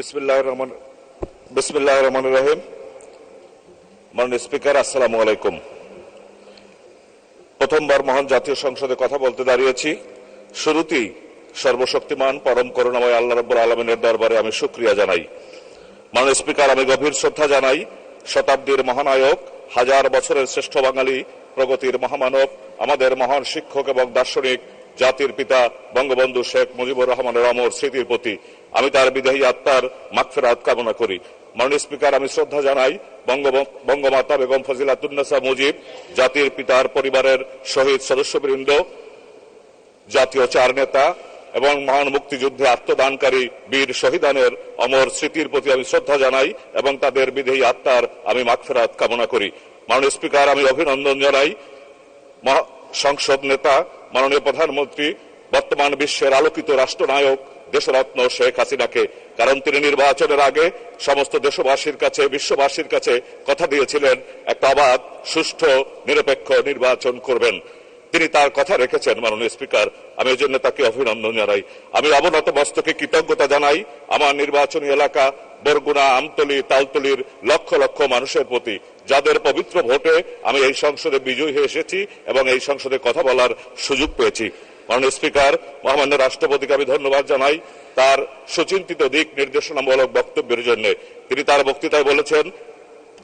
বিসমিল্লাহ রহমান বিসমিল্লাহ রহমান স্পিকার আসসালামু আলাইকুম প্রথমবার মহান জাতীয় সংসদে কথা বলতে দাঁড়িয়েছি। শুরুতেই সর্বশক্তিমান পরম করুণাময় আল্লাহ রব্বুল আলমিনের দরবারে আমি সুক্রিয়া জানাই। মাননীয় স্পিকার, আমি গভীর শ্রদ্ধা জানাই। শতাব্দীর মহানায়ক, হাজার বছরের শ্রেষ্ঠ বাঙালি, প্রগতির মহামানব, আমাদের মহান শিক্ষক এবং দার্শনিক জাতির পিতা বঙ্গবন্ধু শেখ মুজিবুর রহমানের অমর স্মৃতির প্রতি আমি তার বিদেহী আত্মার মাগফিরাত কামনা করি। মাননীয় স্পিকার, আমি শ্রদ্ধা জানাই বঙ্গমাতা বেগম ফজিলাতুন্নেসা মুজিব, জাতির পিতার পরিবারের শহীদ সদস্যবৃন্দ, জাতীয় চার নেতা এবং মহান মুক্তিযুদ্ধে আত্মদানকারী বীর শহীদানের অমর স্মৃতির প্রতি আমি শ্রদ্ধা জানাই এবং তাদের বিধেয়ী আত্মার আমি মাগফেরাত কামনা করি। মাননীয় স্পিকার, আমি অভিনন্দন জানাই। সংসদ নেতা, মাননীয় প্রধানমন্ত্রী, বর্তমান বিশ্বের আলোকিত রাষ্ট্রনায়ক দেশরত্ন শেখ হাসিনাকে, কারণ তিনি নির্বাচনের আগে সমস্ত দেশবাসীর কাছে, বিশ্ববাসীর কাছে কথা দিয়েছিলেন, একটা অবাধ, সুষ্ঠু, নিরপেক্ষ নির্বাচন করবেন। তিনি তার কথা রেখেছেন, মাননীয় স্পিকার। আমি এই জন্য তাকে অভিনন্দন জানাই। আমি অবনত মস্তকে কৃতজ্ঞতা জানাই। আমার নির্বাচনী এলাকা, বরগুনা, আমতলি, তালতলির লক্ষ লক্ষ মানুষের প্রতি। যাদের পবিত্র ভোটে আমি এই সংসদে বিজয়ী হয়ে এসেছি এবং এই সংসদে কথা বলার সুযোগ পেয়েছি। মাননীয় স্পিকার, মহামান্য রাষ্ট্রপতিকে আমি ধন্যবাদ জানাই। তার সুচিন্তিত দিক নির্দেশনামূলক বক্তব্যের জন্য। তিনি তার বক্তৃতায় বলেছেন,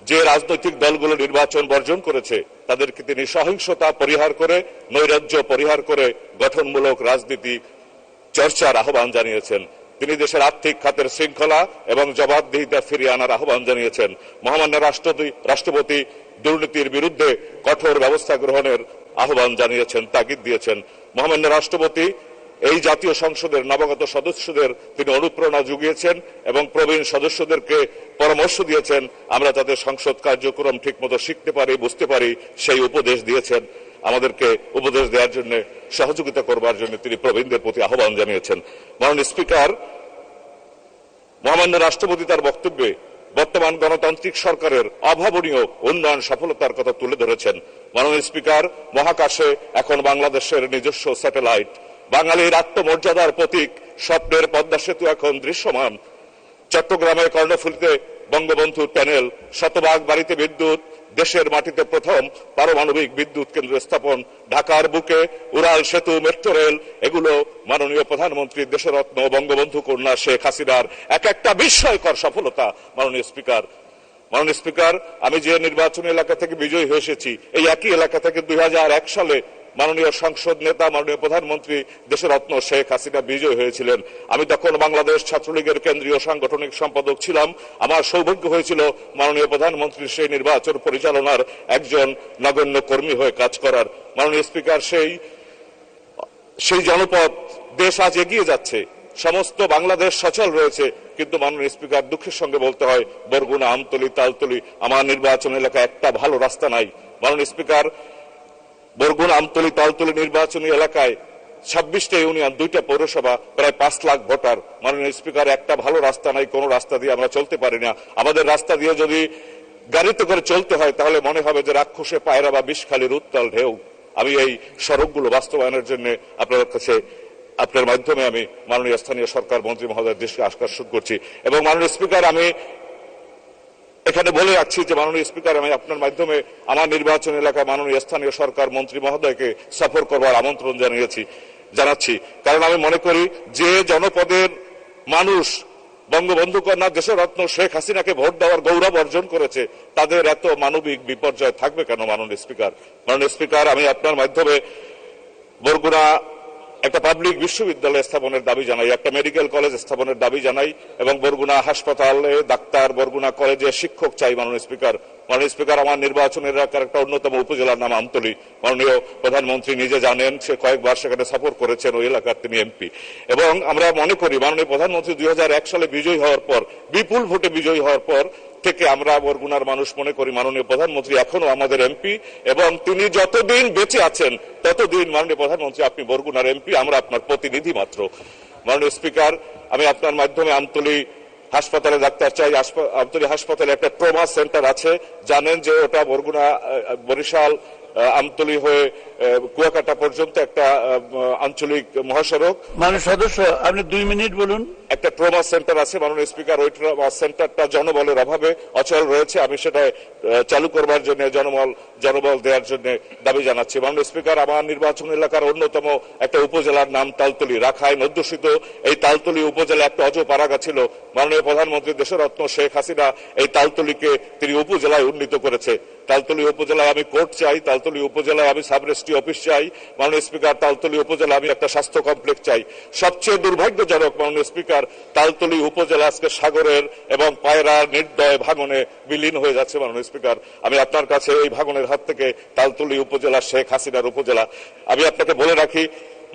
যে রাজনৈতিক দলগুলো নির্বাচন বর্জন করেছে, তাদেরকে তিনি সহিংসতা পরিহার করে, নৈরাজ্য পরিহার করে গঠনমূলক রাজনীতি চর্চার আহ্বান জানিয়েছেন। তিনি দেশের আর্থিক খাতের শৃঙ্খলা এবং জবাবদিহিতা ফিরিয়ে আনার আহ্বান জানিয়েছেন। মহামান্য রাষ্ট্রপতি রাষ্ট্রপতি দুর্নীতির বিরুদ্ধে কঠোর ব্যবস্থা গ্রহণের আহ্বান জানিয়েছেন, তাগিদ দিয়েছেন। মহামান্য রাষ্ট্রপতি, এই জাতীয় সংসদের নবাগত সদস্যদের তিনি অনুপ্রেরণা জুগিয়েছেন এবং প্রবীণ সদস্যদেরকে পরামর্শ দিয়েছেন, আমরা তাদের সংসদ কার্যক্রম ঠিকমতো শিখতে পারি, বুঝতে পারি, সেই উপদেশ দিয়েছেন। আমাদেরকে উপদেশ দেওয়ার জন্য, সহযোগিতা করবার জন্য তিনি প্রবীণদের প্রতি আহ্বান জানিয়েছেন। মাননীয় স্পিকার, মহামান্য রাষ্ট্রপতি তার বক্তব্যে বর্তমান গণতান্ত্রিক সরকারের অভাবনীয় উন্নয়ন সফলতার কথা তুলে ধরেছেন। মাননীয় স্পিকার, মহাকাশে এখন বাংলাদেশের নিজস্ব স্যাটেলাইট। বাঙালির আত্মমর্যাদার প্রতীক, স্বপ্নের পদ্মা সেতু এখন দৃশ্যমান। চট্টগ্রামের কর্ণফুলিতে বঙ্গবন্ধুর প্যানেল, শতভাগ বাড়িতে বিদ্যুৎ, দেশের মাটিতে প্রথম পারমাণবিক বিদ্যুৎ কেন্দ্র স্থাপন। ঢাকার বুকে উড়াল সেতু, মেট্রো রেল, এগুলো মাননীয় প্রধানমন্ত্রী দেশরত্ন বঙ্গবন্ধু কন্যা শেখ হাসিনার এক একটা বিস্ময়কর সফলতা। মাননীয় স্পিকার মাননীয় স্পিকার, আমি যে নির্বাচনী এলাকা থেকে বিজয়ী হয়ে এসেছি, এই একই এলাকা থেকে দুই হাজার এক সালে মাননীয় সংসদ নেতা, মাননীয় প্রধানমন্ত্রী দেশরত্ন শেখ হাসিনা বিজয় হয়েছিলেন। আমি তখন বাংলাদেশ ছাত্রলীগের কেন্দ্রীয় সাংগঠনিক সম্পাদক ছিলাম। আমার সৌভাগ্য হয়েছিল মাননীয় প্রধানমন্ত্রীর সেই নির্বাচন পরিচালনার একজন নগণ্য কর্মী হয়ে কাজ করার। মাননীয় স্পিকার, সেই সেই জনপদ দেশ আজ এগিয়ে যাচ্ছে। সমস্ত বাংলাদেশ সচল রয়েছে। কিন্তু মাননীয় স্পিকার দুঃখের সঙ্গে বলতে হয়, বরগুনা, আমতলি, তালতলি, আমার নির্বাচন এলাকায় একটা ভালো রাস্তা নাই। মাননীয় স্পিকার, বরগুনা, আমতলি, তালতলি নির্বাচনী এলাকায় ছাব্বিশটা ইউনিয়ন, দুইটা পৌরসভা, প্রায় পাঁচ লাখ ভোটার। মাননীয় স্পিকার, একটা ভালো রাস্তা নাই, কোনো রাস্তা দিয়ে আমরা চলতে পারি না। আমাদের রাস্তা দিয়ে যদি গাড়িতে করে চলতে হয়, তাহলে মনে হবে যে রাক্ষসে পায়রা বা বিষখালির উত্তাল ঢেউ। আমি এই সড়কগুলো বাস্তবায়নের জন্য আপনাদের কাছে আপনার মাধ্যমে আমি মাননীয় স্থানীয় সরকার, মন্ত্রী মহোদয়ের দৃষ্টি আকর্ষণ করছি। এবং মাননীয় স্পিকার, আমি এখানে বলে রাখছি যে, মাননীয় স্পিকার, আমি আপনার মাধ্যমে আমার নির্বাচন এলাকায় মাননীয় স্থানীয় সরকার, মন্ত্রী মহোদয়কে সফর করবার আমন্ত্রণ জানিয়েছি, জানাচ্ছি। কারণ আমি মনে করি যে জনপদের মানুষ বঙ্গবন্ধু কন্যা দেশরত্ন শেখ হাসিনাকে ভোট দেওয়ার গৌরব অর্জন করেছে, তাদের এত মানবিক বিপর্যয় থাকবে কেন মাননীয় স্পিকার? মাননীয় স্পিকার, আমি আপনার মাধ্যমে বরগুনা একটা পাবলিক বিশ্ববিদ্যালয় স্থাপনের দাবি জানাই, একটা মেডিকেল কলেজ স্থাপনের দাবি জানাই, এবং বরগুনা হাসপাতালে ডাক্তার, বরগুনা কলেজে শিক্ষক চাই মাননীয় স্পিকার। মাননীয় স্পিকার, আমার নির্বাচন এলাকার একটা অন্যতম উপজেলার নাম আমতলি। মাননীয় প্রধানমন্ত্রী নিজে জানেন, সে কয়েকবার সেখানে সফর করেছেন ওই এলাকার তিনি এমপি এবং আমরা মনে করি, মাননীয় প্রধানমন্ত্রী দুই হাজার এক সালে বিজয়ী হওয়ার পর, বিপুল ভোটে বিজয়ী হওয়ার পর থেকে আমরা বরগুনার মানুষ মনে করি, মাননীয় প্রধানমন্ত্রী এখনও আমাদের এমপি এবং তিনি যতদিন বেঁচে আছেন, ততদিন মাননীয় প্রধানমন্ত্রী আপনি বরগুনার এমপি, আমরা আপনার প্রতিনিধি মাত্র। মাননীয় স্পিকার, আমি আপনার মাধ্যমে আমতলি হাসপাতালে ডাক্তার চাই আমতলি হাসপাতালে একটা ট্রমা সেন্টার আছে। জানেন যে ওটা বরগুনা বরিশাল আমতলি হয়ে কুয়াকাটা পর্যন্ত একটা আঞ্চলিক মহাসড়ক। মানে সদস্য আপনি দুই মিনিট বলুন। একটা ট্রমা সেন্টার আছে মাননীয় স্পিকার ওই ট্রমা সেন্টারটা জনবলের অভাবে অচল রয়েছে। আমি সেটা চালু করবার জন্য জনবল জনবল দেওয়ার জন্য দাবি জানাচ্ছি। মাননীয় স্পিকার আমার নির্বাচন এলাকার অন্যতম একটা উপজেলার নাম তালতলি। রাখাইন অধ্যুষিত। এই তালতলি উপজেলা একটা অজ পারাগা ছিল। মাননীয় প্রধানমন্ত্রী দেশরত্ন শেখ হাসিনা এই তালতলিকে তিনি উপজেলায় উন্নীত করেছে। তালতলি উপজেলায় আমি কোর্ট চাই, তালতলি উপজেলায় আমি সাব রেজিস্ট্রি অফিস চাই, মাননীয় স্পিকার তালতলি উপজেলা আমি একটা স্বাস্থ্য কমপ্লেক্স চাই। সবচেয়ে দুর্ভাগ্যজনক, মাননীয় স্পিকার তালতলি উপজেলা আজকে সাগরের এবং পায়রার নির্দয় ভাঙনে বিলীন হয়ে যাচ্ছে, মাননীয় স্পিকার আমি আপনার কাছে এই ভাঙনের হাত থেকে তালতলি উপজেলা শেখ হাসিনার উপজেলা। আমি আপনাকে বলে রাখি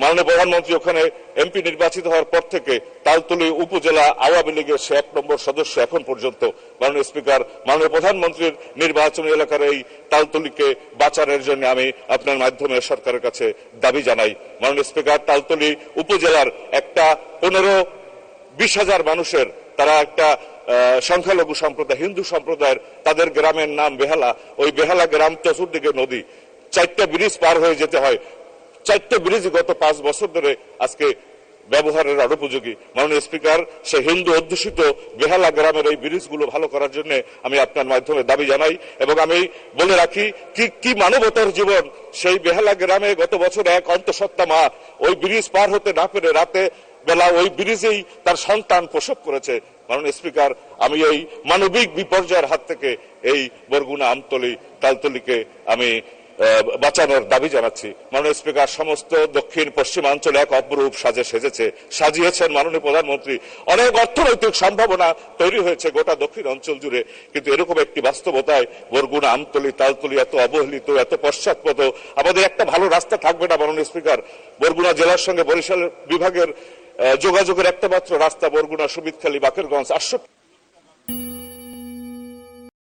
মাননীয় প্রধানমন্ত্রী ওখানে এমপি নির্বাচিত হওয়ার পর থেকে তালতলি উপজেলা আওয়ামী লীগের সে এক নম্বর সদস্য এখন পর্যন্ত মাননীয় স্পিকার, মাননীয় প্রধানমন্ত্রীর নির্বাচনী এলাকার এই তালতলিকে বাঁচানোর জন্য আমি আপনার মাধ্যমে সরকারের কাছে দাবি জানাই। মাননীয় স্পিকার, তালতলি উপজেলার একটা পনেরো বিশ হাজার মানুষের, তারা একটা সংখ্যালঘু সম্প্রদায়, হিন্দু সম্প্রদায়ের, তাদের গ্রামের নাম বেহালা। ওই বেহালা গ্রাম চতুর্দিকে নদী। চারটা ব্রিজ পার হয়ে যেতে হয়। চারটে ব্রিজ গত পাঁচ বছর ধরে আজকে ব্যবহারের অনুপযোগী মাননীয় স্পিকার, সে হিন্দু অধ্যুষিত বেহালা গ্রামের এই ব্রিজগুলো ভালো করার জন্য আমি আপনার মাধ্যমে দাবি জানাই এবং আমি বলে রাখি, কি কি মানবতার জীবন সেই বেহালা গ্রামে গত বছর এক অন্তঃসত্ত্বা মা ওই ব্রিজ পার হতে না পেরে রাতে বেলা ওই ব্রিজেই তার সন্তান প্রসব করেছে। মাননীয় স্পিকার, আমি এই মানবিক বিপর্যয়ের হাত থেকে এই বরগুনা আমতলি, তালতলিকে আমি বাঁচানোর দাবি জানাচ্ছি। মাননীয় স্পিকার, সমস্ত দক্ষিণ পশ্চিমাঞ্চলে এক অপরূপ সাজে সেজেছে, সাজিয়েছেন মাননীয় প্রধানমন্ত্রী। অনেক অর্থনৈতিক সম্ভাবনা তৈরি হয়েছে গোটা দক্ষিণ অঞ্চল জুড়ে, কিন্তু এরকম একটি বাস্তবতায় বরগুনা, আমতলি, তালতলি এত অবহেলিত, এত পশ্চাৎপদ, আমাদের একটা ভালো রাস্তা থাকবে না, মাননীয় স্পিকার। বরগুনা জেলার সঙ্গে বরিশাল বিভাগের যোগাযোগের একটা মাত্র রাস্তা বরগুনা সুবিদখালী বাকেরগঞ্জ, আটষট্টি